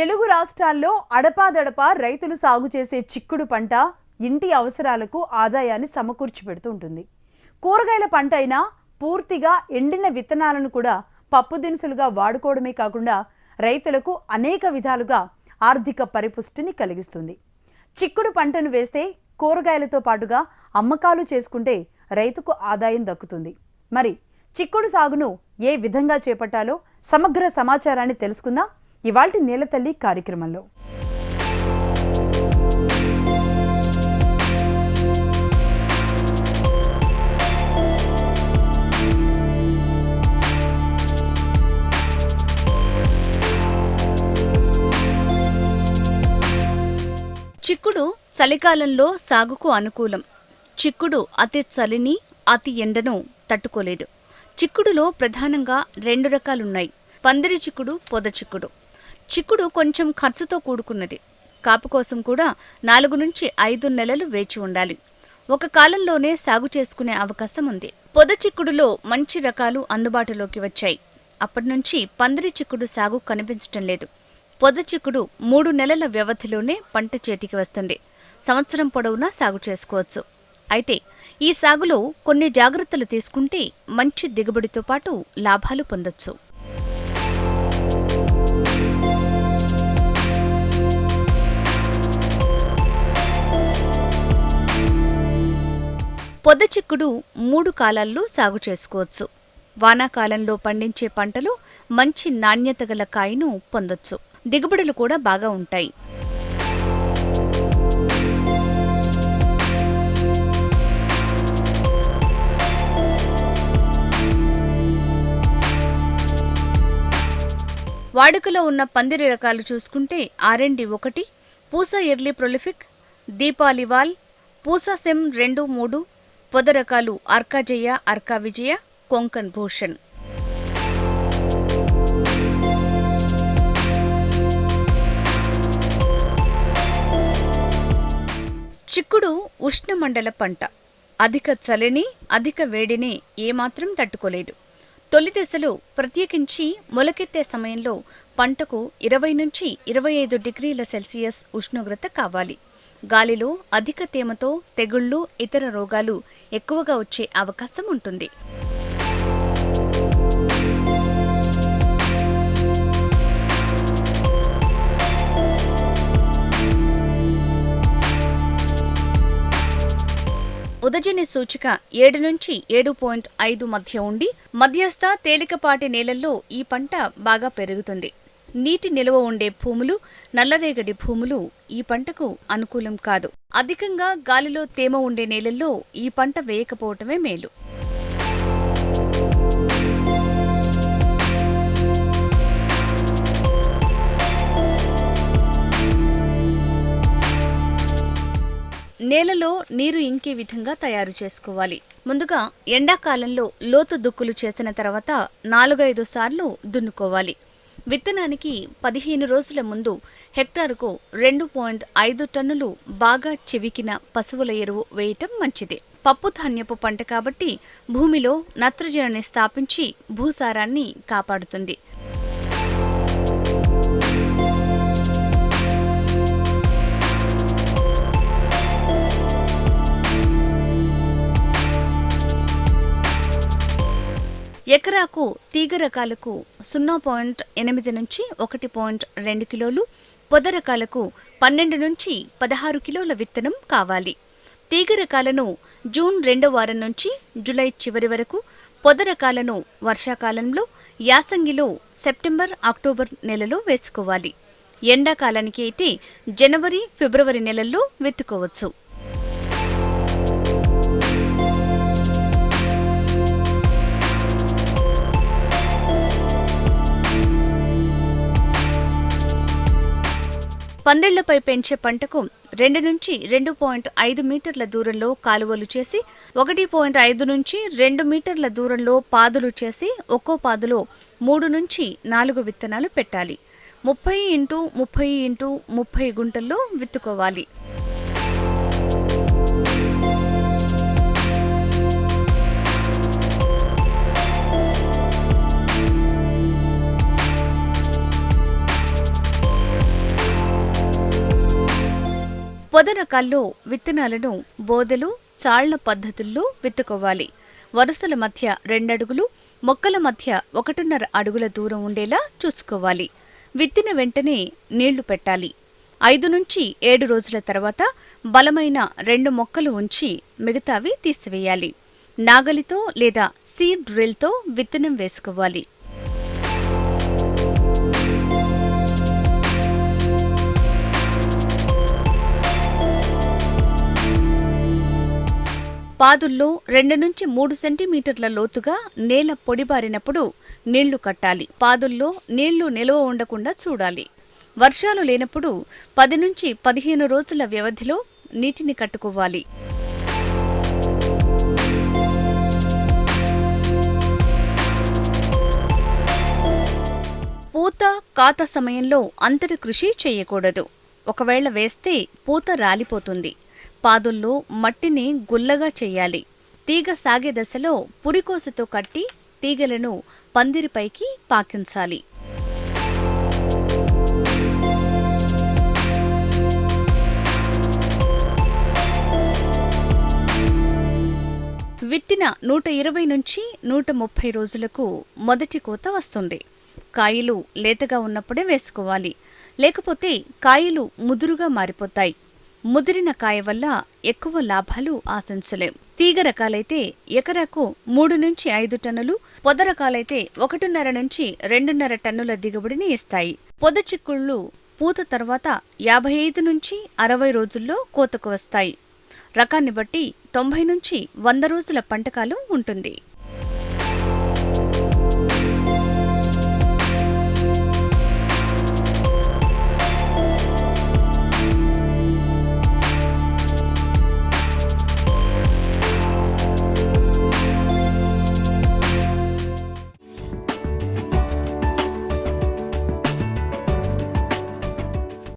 తెలుగు రాష్ట్రాల్లో అడపాదడపా రైతులు సాగు చేసే చిక్కుడు పంట ఇంటి అవసరాలకు ఆదాయాన్ని సమకూర్చి పెడుతూ ఉంటుంది. కూరగాయల పంట అయినా పూర్తిగా ఎండిన విత్తనాలను కూడా పప్పు దినుసులుగా వాడుకోవడమే కాకుండా రైతులకు అనేక విధాలుగా ఆర్థిక పరిపుష్టిని కలిగిస్తుంది. చిక్కుడు పంటను వేస్తే కూరగాయలతో పాటుగా అమ్మకాలు చేసుకుంటే రైతుకు ఆదాయం దక్కుతుంది. మరి చిక్కుడు సాగును ఏ విధంగా చేపట్టాలో సమగ్ర సమాచారాన్ని తెలుసుకుందాం. ఇవాల్టి నేలతల్లి కార్యక్రమంలో. చిక్కుడు చలికాలంలో సాగుకు అనుకూలం. చిక్కుడు అతి చలిని అతి ఎండను తట్టుకోలేదు. చిక్కుడులో ప్రధానంగా రెండు రకాలున్నాయి. పందిరి చిక్కుడు పొద చిక్కుడు. చిక్కుడు కొంచెం ఖర్చుతో కూడుకున్నది. కాపు కోసం కూడా నాలుగు నుంచి ఐదు నెలలు వేచి ఉండాలి. ఒక కాలంలోనే సాగు చేసుకునే అవకాశం ఉంది. పొద చిక్కుడులో మంచి రకాలు అందుబాటులోకి వచ్చాయి. అప్పటినుంచి పందిరి చిక్కుడు సాగు కనిపించటం లేదు. పొద చిక్కుడు మూడు నెలల వ్యవధిలోనే పంట చేతికి వస్తుంది. సంవత్సరం పొడవునా సాగు చేసుకోవచ్చు. అయితే ఈ సాగులో కొన్ని జాగ్రత్తలు తీసుకుంటే మంచి దిగుబడితో పాటు లాభాలు పొందొచ్చు. పొద చిక్కుడు మూడు కాలాల్లో సాగు చేసుకోవచ్చు. వానాకాలంలో పండించే పంటలు మంచి నాణ్యత గల కాయను పొందొచ్చు. దిగుబడులు కూడా బాగా ఉంటాయి. వాడుకలో ఉన్న పందిరి రకాలు చూసుకుంటే ఆర్ఎండి ఒకటి పూసా ఎర్లీ ప్రొలిఫిక్ దీపాలివాల్ పూసా సెమ్ రెండు మూడు పొద రకాలు అర్కాజయ అర్కా విజయ కొంకన్ భూషణ్. చిక్కుడు ఉష్ణమండల పంట. అధిక చలిని అధిక వేడిని ఏమాత్రం తట్టుకోలేదు. తొలి దశలో ప్రత్యేకించి మొలకెత్తే సమయంలో పంటకు ఇరవై నుంచి ఇరవై ఐదు డిగ్రీల సెల్సియస్ ఉష్ణోగ్రత కావాలి. గాలిలో అధిక తేమతో తెగుళ్ళు ఇతర రోగాలు ఎక్కువగా వచ్చే అవకాశం ఉంటుంది. ఉదజని సూచిక ఏడు నుంచి ఏడు పాయింట్ ఐదు మధ్య ఉండి మధ్యస్థ తేలికపాటి నేలల్లో ఈ పంట బాగా పెరుగుతుంది. నీటి నిల్వ ఉండే భూములు నల్లరేగడి భూములు ఈ పంటకు అనుకూలం కాదు. అధికంగా గాలిలో తేమ ఉండే నేలల్లో ఈ పంట వేయకపోవటమే మేలు. నేలలో నీరు ఇంకే విధంగా తయారు చేసుకోవాలి. ముందుగా ఎండాకాలంలో లోతు దుక్కులు చేసిన తర్వాత నాలుగైదు సార్లు దున్నుకోవాలి. విత్తనానికి పదిహేను రోజుల ముందు హెక్టారుకు రెండు పాయింట్ ఐదు టన్నులు బాగా చెవికిన పశువుల ఎరువు వేయటం మంచిది. పప్పు ధాన్యపు పంట కాబట్టి భూమిలో నత్రజనిని స్థాపించి భూసారాన్ని కాపాడుతుంది. ఎకరాకు తీగ రకాలకు సున్నా పాయింట్ ఎనిమిది నుంచి ఒకటి పాయింట్ రెండు కిలోలు పొద రకాలకు పన్నెండు నుంచి పదహారు కిలోల విత్తనం కావాలి. తీగ రకాలను జూన్ రెండో వారం నుంచి జులై చివరి వరకు పొద రకాలను వర్షాకాలంలో యాసంగిలో సెప్టెంబర్ అక్టోబర్ నెలలో వేసుకోవాలి. ఎండాకాలానికి అయితే జనవరి ఫిబ్రవరి నెలల్లో విత్తుకోవచ్చు. పందిళ్ళపై పెంచే పంటకు రెండు నుంచి రెండు పాయింట్ ఐదు మీటర్ల దూరంలో కాలువలు చేసి ఒకటి పాయింట్ ఐదు నుంచి రెండు మీటర్ల దూరంలో పాదులు చేసి ఒక్కో పాదులో మూడు నుంచి నాలుగు విత్తనాలు పెట్టాలి. ముప్పై ఇంటూ ముప్పై ఇంటూ ముప్పై గుంటల్లో విత్తుకోవాలి. పొదరకాల్లో విత్తనాలను బోదెలు చాళ్ళ పద్ధతుల్లో విత్తుకోవాలి. వరుసల మధ్య రెండడుగులు మొక్కల మధ్య ఒకటిన్నర అడుగుల దూరం ఉండేలా చూసుకోవాలి. విత్తిన వెంటనే నీళ్ళు పెట్టాలి. ఐదు నుంచి ఏడు రోజుల తర్వాత బలమైన రెండు మొక్కలు ఉంచి మిగతావి తీసివేయాలి. నాగలితో లేదా సీడ్ డ్రిల్తో విత్తనం వేసుకోవాలి. పాదుల్లో రెండు నుంచి మూడు సెంటీమీటర్ల లోతుగా నేల పొడిబారినప్పుడు నీళ్ళు కట్టాలి. పాదుల్లో నీళ్ళు నిల్వ ఉండకుండా చూడాలి. వర్షాలు లేనప్పుడు పది నుంచి పదిహేను రోజుల వ్యవధిలో నీటిని కట్టుకోవాలి. పూత కాత సమయంలో అంతరి కృషి చేయకూడదు. ఒకవేళ వేస్తే పూత రాలిపోతుంది. పాదుల్లో మట్టిని గుల్లగా చేయాలి. తీగ సాగే దశలో పురికోసుతో కట్టి తీగలను పందిరిపైకి పాకించాలి. విత్తిన నూట ఇరవై నుంచి నూట ముప్పై రోజులకు మొదటి కోత వస్తుంది. కాయలు లేతగా ఉన్నప్పుడే వేసుకోవాలి. లేకపోతే కాయలు ముదురుగా మారిపోతాయి. ముదిరిన కాయ వల్ల ఎక్కువ లాభాలు ఆశించలేం. తీగ రకాలైతే ఎకరాకు మూడు నుంచి ఐదు టన్నులు పొద రకాలైతే ఒకటిన్నర నుంచి రెండున్నర టన్నుల దిగుబడిని ఇస్తాయి. పొద చిక్కుళ్ళు పూత తర్వాత యాభై ఐదు నుంచి అరవై రోజుల్లో కోతకు వస్తాయి. రకాన్ని బట్టి తొంభై నుంచి వంద రోజుల పంటకాలం ఉంటుంది.